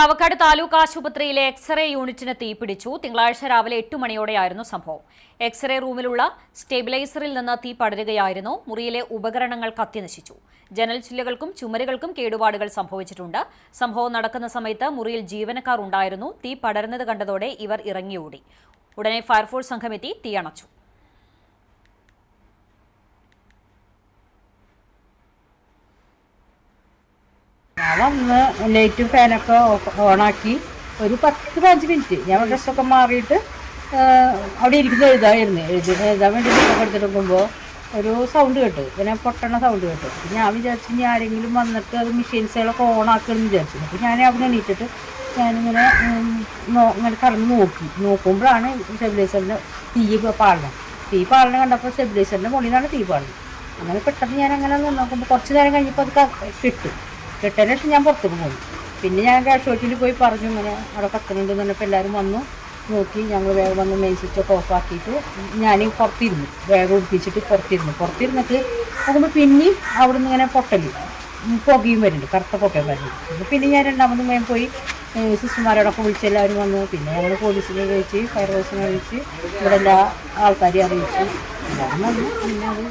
ചാവക്കാട് താലൂക്ക് ആശുപത്രിയിലെ എക്സ്റേ യൂണിറ്റിന് തീപിടിച്ചു. തിങ്കളാഴ്ച രാവിലെ എട്ട് മണിയോടെയായിരുന്നു സംഭവം. എക്സ്റേ റൂമിലുള്ള സ്റ്റെബിലൈസറിൽ നിന്ന് തീ പടരുകയായിരുന്നു. മുറിയിലെ ഉപകരണങ്ങൾ കത്തിനശിച്ചു ജനൽ ചില്ലുകൾക്കും ചുമരുകൾക്കും കേടുപാടുകൾ സംഭവിച്ചിട്ടുണ്ട്. സംഭവം നടക്കുന്ന സമയത്ത് മുറിയിൽ ജീവനക്കാർ ഉണ്ടായിരുന്നു. തീ പടരുന്നത് കണ്ടതോടെ ഇവർ ഇറങ്ങിയോടി. ഉടനെ ഫയർഫോഴ്സ് സംഘമെത്തി തീയണച്ചു വന്ന് ലൈറ്റും ഫാനൊക്കെ ഓണാക്കി ഒരു പത്ത് പതിനഞ്ച് മിനിറ്റ്. ഞാൻ ഡ്രസ്സൊക്കെ മാറിയിട്ട് അവിടെ ഇരിക്കുന്ന എഴുതായിരുന്നു. എഴുതി എഴുതാൻ വേണ്ടി ബുക്കൊക്കെ എടുത്തിട്ടുമ്പോൾ ഒരു സൗണ്ട് കേട്ടു. പിന്നെ പൊട്ടണ സൗണ്ട് കേട്ടു. ഞാൻ വിചാരിച്ചു ഇനി ആരെങ്കിലും വന്നിട്ട് അത് മെഷീൻസുകളൊക്കെ ഓണാക്കണമെന്ന് വിചാരിച്ചു. അപ്പം ഞാൻ അവിടെ എണീറ്റിട്ട് ഞാനിങ്ങനെ ഇങ്ങനെ കറന്ന് നോക്കി. നോക്കുമ്പോഴാണ് സ്റ്റെബിലൈസറിന്റെ തീ പാടണം തീ പാടണം കണ്ടപ്പോൾ സ്റ്റെബിലൈസറിന്റെ മുകളിൽ നിന്നാണ് തീ പാടുന്നത്. അങ്ങനെ പെട്ടെന്ന് ഞാൻ അങ്ങനെ നോക്കുമ്പോൾ കുറച്ച് നേരം കഴിഞ്ഞപ്പോൾ അത് കിട്ടും. കിട്ടതിന് ശേഷം ഞാൻ പുറത്തേക്ക് പോകും പിന്നെ ഞാൻ കാഷ്വാലിറ്റിയിൽ പോയി പറഞ്ഞു ഇങ്ങനെ അവിടെ കത്തുന്നുണ്ട് എന്ന് പറഞ്ഞപ്പോൾ എല്ലാവരും വന്നു. നോക്കി ഞങ്ങൾ വേഗം വന്ന് മെയിൻ സ്വിച്ചൊക്കെ ഓഫാക്കിയിട്ട് ഞാൻ പുറത്തിരുന്നു. വേഗം ഒടിപ്പിച്ചിട്ട് പുറത്തിരുന്നു. പുറത്തിരുന്നിട്ട് നോക്കുമ്പോൾ പിന്നെയും അവിടെ നിന്ന് ഇങ്ങനെ പൊട്ടൽ ഉം, പുകയും വരുന്നുണ്ട് കറുത്ത പുകയും വരുന്നുണ്ട്. പിന്നെ ഞാൻ രണ്ടാമതും വേഗം പോയി സിസ്റ്റർമാരോടൊപ്പം വിളിച്ച് എല്ലാവരും വന്നു. പിന്നെ ഞങ്ങൾ പോലീസിനെ അറിയിച്ച് ഫയർ ഫോഴ്സിനെ അറിയിച്ച് ഇവിടെ എല്ലാ ആൾക്കാരെയും അറിയിച്ചു. എല്ലാവരും വന്നു. പിന്നെ അത്